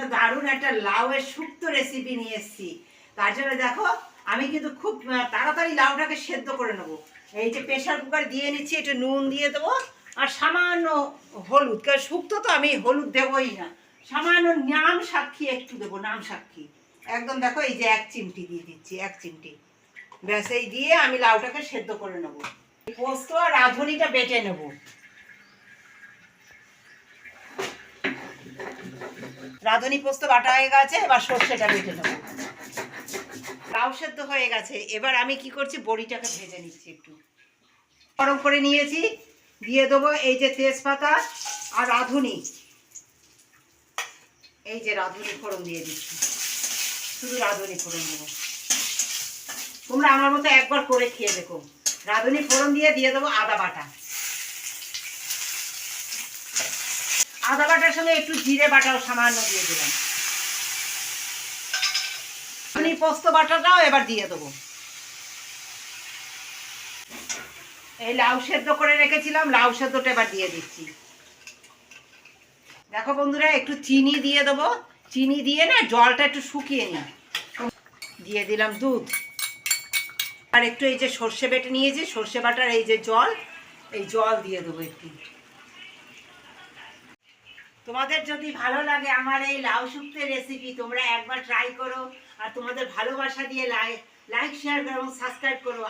জন্য দারুণ একটা লাউয়ের শুক্তো রেসিপি নিয়ে এসেছি। তার জন্য দেখো, আমি কিন্তু খুব তাড়াতাড়ি লাউটাকে সেদ্ধ করে নেব। এই যে প্রেশার কুকার দিয়ে নিচ্ছি, একটু নুন দিয়ে দেবো, আর সামান্য হলুদ, কারণ শুক্তো তো আমি হলুদ দেবোই না। সামান্য নাম সাক্ষী একটু দেবো, নাম সাক্ষী। একদম দেখো, এই যে এক চিমটি দিয়ে দিচ্ছি, এক চিমটি। ব্যাস, এই দিয়ে আমি লাউটাকে সেদ্ধ করে নেব। পোস্ত আর রাঁধুনিটা বেটে নেব। রাঁধুনি পোস্ত বাটা হয়ে গেছে, এবার সর্ষেটা বেটে নেব। লাউ সেদ্ধ হয়ে গেছে, এবার আমি কি করছি, বড়িটাকে ভেজে নিচ্ছি একটু। গরম করে নিয়েছি, দিয়ে দেবো এই যে তেজপাতা আর রাঁধুনি। এই যে রাঁধুনি ফোড়ন দিয়ে দিচ্ছি। শুধু রাঁধুনি ফোড়ন দেবো। তোমরা আমার মতো একবার করে খেয়ে দেখো। রাঁধুনি ফোড়ন দিয়ে দিয়ে দেবো আদা বাটা। আদা বাটার সঙ্গে একটু জিরে বাটাও সামান্য দিয়ে দিলাম। আমি পোস্ত বাটাটাও এবার দিয়ে দেবো। এই লাউ সেদ্ধ করে রেখেছিলাম, লাউ সেদ্ধটা এবার দিয়ে দিচ্ছি। দেখো বন্ধুরা, একটু চিনি দিয়ে দেবো। চিনি দিয়ে না জলটা একটু শুকিয়ে নিই। দিয়ে দিলাম দুধ। আর একটু এই যে সর্ষে বেটে নিয়েছি, সর্ষে বাটার এই যে জল, এই জল দিয়ে দেবো একটু। তোমাদের যদি ভালো লাগে আমার এই লাউ শুক্তের রেসিপি তোমরা একবার ট্রাই করো। আর তোমাদের ভালোবাসা দিয়ে লাইক লাইক শেয়ার করো এবং সাবস্ক্রাইব করো।